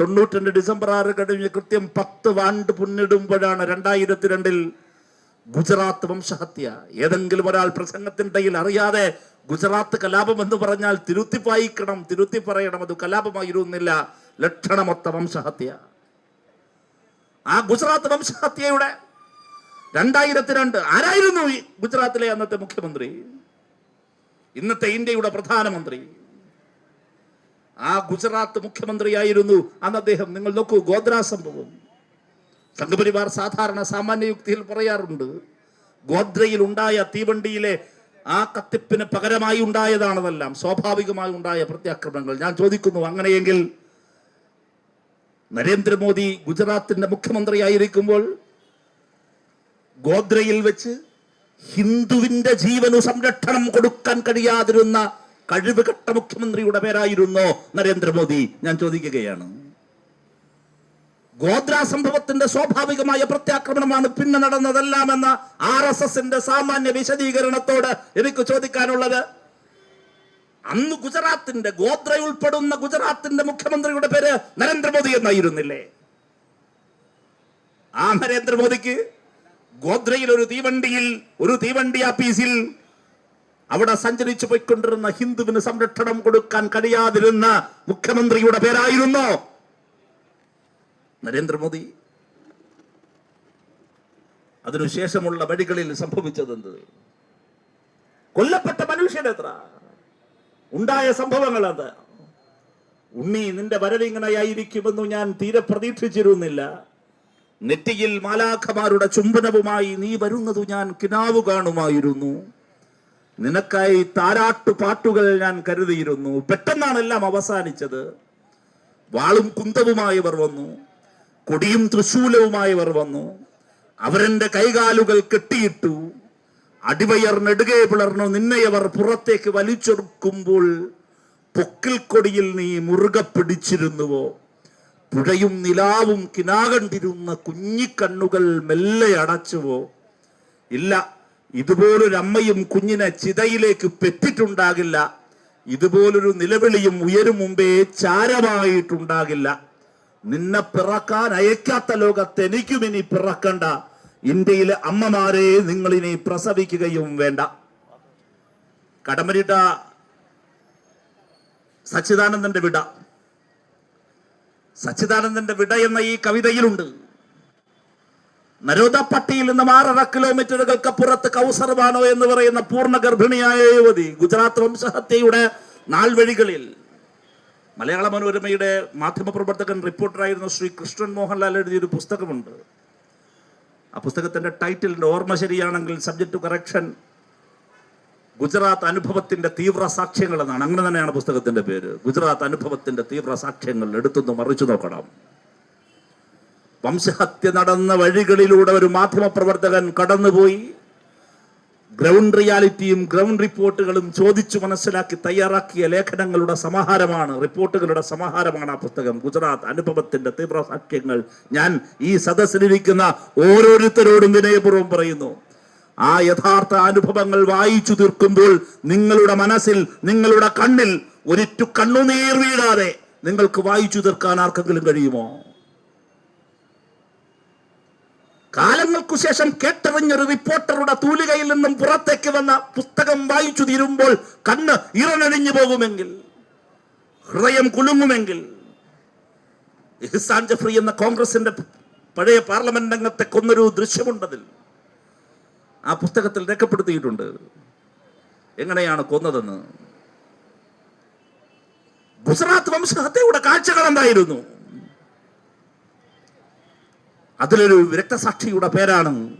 തൊണ്ണൂറ്റിരണ്ട് ഡിസംബർ ആറ് കഴിഞ്ഞ് കൃത്യം പത്ത് വാണ്ട് പുന്നിടുമ്പോഴാണ് രണ്ടായിരത്തി രണ്ടിൽ ഗുജറാത്ത് വംശഹത്യ. ഏതെങ്കിലും ഒരാൾ പ്രസംഗത്തിനിടയിൽ അറിയാതെ ഗുജറാത്ത് കലാപം എന്ന് പറഞ്ഞാൽ തിരുത്തി വായിക്കണം തിരുത്തി പറയണം അത് കലാപമായിരുന്നില്ല. ലക്ഷണമൊത്ത വംശഹത്യ. ആ ഗുജറാത്ത് വംശഹത്യയുടെ രണ്ടായിരത്തി രണ്ട് ആരായിരുന്നു ഗുജറാത്തിലെ അന്നത്തെ മുഖ്യമന്ത്രി? ഇന്നത്തെ ഇന്ത്യയുടെ പ്രധാനമന്ത്രി? ആ ഗുജറാത്ത് മുഖ്യമന്ത്രിയായിരുന്നു. അന്ന് അദ്ദേഹം. നിങ്ങൾ നോക്കൂ ഗോദ്ര സംഭവം സംഘപരിവാർ സാധാരണ സാമാന്യ യുക്തിയിൽ പറയാറുണ്ട്. ഗോദ്രയിൽ ഉണ്ടായ തീവണ്ടിയിലെ ആ കത്തിപ്പിന് പകരമായി ഉണ്ടായതാണതെല്ലാം. സ്വാഭാവികമായി ഉണ്ടായ പ്രത്യാക്രമണങ്ങൾ ഞാൻ ചോദിക്കുന്നു അങ്ങനെയെങ്കിൽ നരേന്ദ്രമോദി ഗുജറാത്തിന്റെ മുഖ്യമന്ത്രിയായിരിക്കുമ്പോൾ ഗോദ്രയിൽ വെച്ച് ഹിന്ദുവിന്റെ ജീവനു സംരക്ഷണം കൊടുക്കാൻ കഴിയാതിരുന്ന കഴിവുകെട്ട മുഖ്യമന്ത്രിയുടെ പേരായിരുന്നോ നരേന്ദ്രമോദി. ഞാൻ ചോദിക്കുകയാണ്. ഗോത്ര സംഭവത്തിന്റെ സ്വാഭാവികമായ പ്രത്യാക്രമണമാണ് പിന്നെ നടന്നതെല്ലാം എന്ന ആർ എസ് എസിന്റെ സാമാന്യ വിശദീകരണത്തോട് എനിക്ക് ചോദിക്കാനുള്ളത്. അന്ന് ഗുജറാത്തിന്റെ ഗോത്ര ഉൾപ്പെടുന്ന ഗുജറാത്തിന്റെ മുഖ്യമന്ത്രിയുടെ പേര് നരേന്ദ്രമോദി എന്നായിരുന്നില്ലേ? ആ നരേന്ദ്രമോദിക്ക് ഗോദ്രയിൽ ഒരു തീവണ്ടിയിൽ ഒരു തീവണ്ടി ആപ്പീസിൽ അവിടെ സഞ്ചരിച്ചു പോയിക്കൊണ്ടിരുന്ന ഹിന്ദുവിന് സംരക്ഷണം കൊടുക്കാൻ കഴിയാതിരുന്ന മുഖ്യമന്ത്രിയുടെ പേരായിരുന്നു നരേന്ദ്രമോദി. അതിനുശേഷമുള്ള വഴികളിൽ സംഭവിച്ചതെന്ത്? കൊല്ലപ്പെട്ട മനുഷ്യനെത്ര ഉണ്ടായ സംഭവങ്ങൾ അത്. ഉണ്ണി നിന്റെ വരവിങ്ങനെയായിരിക്കുമെന്ന് ഞാൻ തീരെ പ്രതീക്ഷിച്ചിരുന്നില്ല. നെറ്റിയിൽ മാലാഖമാരുടെ ചുംബനവുമായി നീ വരുന്നത് ഞാൻ കിനാവ് കാണുമായിരുന്നു നിനക്കായി താരാട്ടു പാട്ടുകൾ ഞാൻ കരുതിയിരുന്നു. പെട്ടെന്നാണ് എല്ലാം അവസാനിച്ചത്. വാളും കുന്തവുമായവർ വന്നു. കൊടിയും തൃശൂലവുമായവർ വന്നു. അവരെന്റെ കൈകാലുകൾ കെട്ടിയിട്ടു. അടിവയർ നെടുകെ പിളർന്നു നിന്നെയവർ പുറത്തേക്ക് വലിച്ചെടുക്കുമ്പോൾ പൊക്കിൽ കൊടിയിൽ നീ മുറുകെ പിടിച്ചിരുന്നുവോ? പുഴയും നിലാവും കിനാകണ്ടിരുന്ന കുഞ്ഞിക്കണ്ണുകൾ മെല്ലെ അടച്ചുവോ? ഇല്ല ഇതുപോലൊരു അമ്മയും കുഞ്ഞിനെ ചിതയിലേക്ക് പെറ്റിട്ടുണ്ടാകില്ല. ഇതുപോലൊരു നിലവിളിയും ഉയരും മുമ്പേ ചാരമായിട്ടുണ്ടാകില്ല. നിന്നെ പിറക്കാൻ അയക്കാത്ത ലോകത്ത് എനിക്കും ഇനി പിറക്കണ്ട. ഇന്ത്യയിലെ അമ്മമാരെ നിങ്ങൾ ഇനി പ്രസവിക്കുകയും വേണ്ട. കടമരിട്ട സച്ചിദാനന്ദന്റെ വിട. സച്ചിദാനന്ദന്റെ വിട എന്ന ഈ കവിതയിലുണ്ട്. നരോദപ്പട്ടിയിൽ നിന്ന് ആറര കിലോമീറ്ററുകൾക്ക് പുറത്ത് കൗസർവാണോ എന്ന് പറയുന്ന പൂർണ ഗർഭിണിയായ യുവതി ഗുജറാത്ത് വംശഹത്യയുടെ നാൾവഴികളിൽ. മലയാള മനോരമയുടെ മാധ്യമപ്രവർത്തകൻ റിപ്പോർട്ടറായിരുന്ന ശ്രീ കൃഷ്ണൻ മോഹൻലാൽ എഴുതിയൊരു പുസ്തകമുണ്ട്. ആ പുസ്തകത്തിന്റെ ടൈറ്റിലിന്റെ ഓർമ്മ ശരിയാണെങ്കിൽ സബ്ജക്ട് കറക്ഷൻ ഗുജറാത്ത് അനുഭവത്തിന്റെ തീവ്ര സാക്ഷ്യങ്ങൾ എന്നാണ്. അങ്ങനെ തന്നെയാണ് പുസ്തകത്തിന്റെ പേര്. ഗുജറാത്ത് അനുഭവത്തിന്റെ തീവ്ര സാക്ഷ്യങ്ങൾ എടുത്തൊന്ന് മറിച്ചു നോക്കണം. വംശഹത്യ നടന്ന വഴികളിലൂടെ ഒരു മാധ്യമ പ്രവർത്തകൻ കടന്നുപോയി. ഗ്രൗണ്ട് റിയാലിറ്റിയും ഗ്രൗണ്ട് റിപ്പോർട്ടുകളും ചോദിച്ചു മനസ്സിലാക്കി തയ്യാറാക്കിയ ലേഖനങ്ങളുടെ സമാഹാരമാണ് റിപ്പോർട്ടുകളുടെ സമാഹാരമാണ് ആ പുസ്തകം. ഗുജറാത്ത് അനുഭവത്തിന്റെ തീവ്ര സാക്ഷ്യങ്ങൾ ഞാൻ ഈ സദസ്സിലിരിക്കുന്ന ഓരോരുത്തരോടും വിനയപൂർവം പറയുന്നു ആ യഥാർത്ഥ അനുഭവങ്ങൾ വായിച്ചു തീർക്കുമ്പോൾ നിങ്ങളുടെ മനസ്സിൽ നിങ്ങളുടെ കണ്ണിൽ ഒരിറ്റു കണ്ണുനീർ വീഴാതെ നിങ്ങൾക്ക് വായിച്ചു തീർക്കാൻ ആർക്കെങ്കിലും കഴിയുമോ? കാലങ്ങൾക്കു ശേഷം കേട്ടറിഞ്ഞൊരു റിപ്പോർട്ടറുടെ തൂലികയിൽ നിന്നും പുറത്തേക്ക് വന്ന പുസ്തകം വായിച്ചു തീരുമ്പോൾ കണ്ണ് ഇറനഴിഞ്ഞു പോകുമെങ്കിൽ ഹൃദയം കുലുങ്ങുമെങ്കിൽ ഇഹ്സാൻ ജഫ്രി എന്ന കോൺഗ്രസിന്റെ പഴയ പാർലമെന്റ് അംഗത്തെ കൊന്നൊരു ദൃശ്യമുണ്ടതിൽ. ആ പുസ്തകത്തിൽ രേഖപ്പെടുത്തിയിട്ടുണ്ട്. എങ്ങനെയാണ് കൊന്നതെന്ന്? ഗുജറാത്ത് വംശഹത്യയുടെ കാഴ്ചകൾ എന്തായിരുന്നു? അതിലൊരു രക്തസാക്ഷിയുടെ പേരാണ്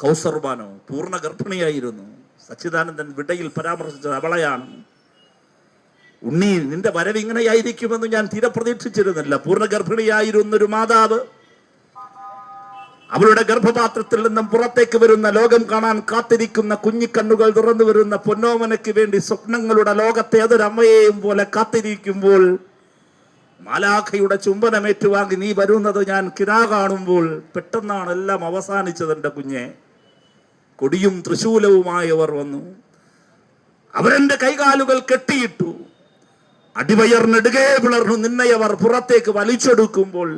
കൗസർബാനോ പൂർണ ഗർഭിണിയായിരുന്നു. സച്ചിദാനന്ദൻ വിടയിൽ പരാമർശിച്ചത് അവളെയാണ്. ഉണ്ണി നിന്റെ വരവ് ഇങ്ങനെയായിരിക്കുമെന്ന് ഞാൻ തീരെ പ്രതീക്ഷിച്ചിരുന്നില്ല. പൂർണ ഗർഭിണിയായിരുന്നൊരു മാതാവ്. അവളുടെ ഗർഭപാത്രത്തിൽ നിന്നും പുറത്തേക്ക് വരുന്ന ലോകം കാണാൻ കാത്തിരിക്കുന്ന കുഞ്ഞിക്കണ്ണുകൾ തുറന്നു വരുന്ന പൊന്നോമനയ്ക്ക് വേണ്ടി സ്വപ്നങ്ങളുടെ ലോകത്തെ അതൊരമ്മയെയും പോലെ കാത്തിരിക്കുമ്പോൾ മാലാഖയുടെ ചുംബനം ഏറ്റുവാങ്ങി നീ വരുന്നത് ഞാൻ കിരാ കാണുമ്പോൾ പെട്ടെന്നാണ് എല്ലാം അവസാനിച്ചത് എന്റെ കുഞ്ഞെ. കൊടിയും തൃശൂലവുമായവർ വന്നു. അവരെന്റെ കൈകാലുകൾ കെട്ടിയിട്ടു. അടിവയർനെടുകെ പിളർന്നു നിന്നയവർ പുറത്തേക്ക് വലിച്ചെടുക്കുമ്പോൾ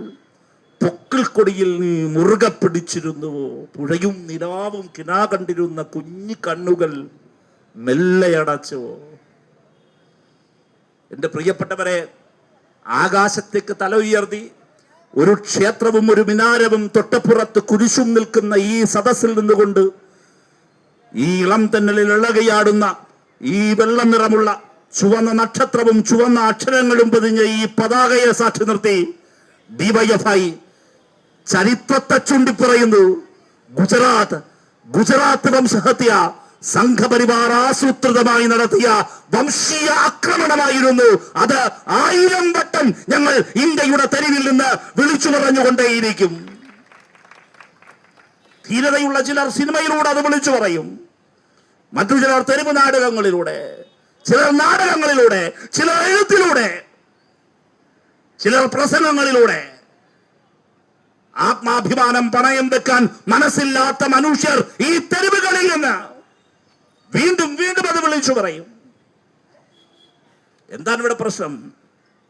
പൊക്കിൽ കൊടിയിൽ നീ മുറുക പിടിച്ചിരുന്നുവോ? പുഴയും നിലാവും കിനാ കണ്ടിരുന്ന കുഞ്ഞു കണ്ണുകൾ മെല്ലെ അടച്ചുവോ എന്റെ പ്രിയപ്പെട്ടവരെ ആകാശത്തേക്ക് തല ഉയർത്തി ഒരു ക്ഷേത്രവും ഒരു മിനാരവും തൊട്ടപ്പുറത്ത് കുരിശും നിൽക്കുന്ന ഈ സദസ്സിൽ നിന്നുകൊണ്ട് ഈ ഇളം തന്നലിൽ ഇളകയാടുന്ന ഈ വെള്ള നിറമുള്ള ചുവന്ന നക്ഷത്രവും ചുവന്ന അക്ഷരങ്ങളും പതിഞ്ഞ ഈ പതാകയെ സാക്ഷി നിർത്തി ഡിവൈഎഫ്ഐ ചരിത്രത്തെ ചൂണ്ടിപ്പറയുന്നു. ഗുജറാത്ത് ഗുജറാത്ത് വംശഹത്യ സംഘപരിവാർ ആസൂത്രിതമായി നടത്തിയ വംശീയ ആക്രമണമായിരുന്നു അത്. ആയിരം വട്ടം ഞങ്ങൾ ഇന്ത്യയുടെ തെരുവിൽ നിന്ന് വിളിച്ചു പറഞ്ഞുകൊണ്ടേയിരിക്കും. ധീരതയുള്ള ചിലർ സിനിമയിലൂടെ അത് വിളിച്ചു പറയും. മറ്റു ചിലർ തെരുവ് നാടകങ്ങളിലൂടെ ചിലർ നാടകങ്ങളിലൂടെ ചിലർ എഴുത്തിലൂടെ ചിലർ പ്രസംഗങ്ങളിലൂടെ. ആത്മാഭിമാനം പണയം വെക്കാൻ മനസ്സില്ലാത്ത മനുഷ്യർ ഈ തെരുവുകളിൽ നിന്ന് വീണ്ടും വീണ്ടും അത് വിളിച്ചു പറയും. എന്താണ് ഇവിടെ പ്രശ്നം?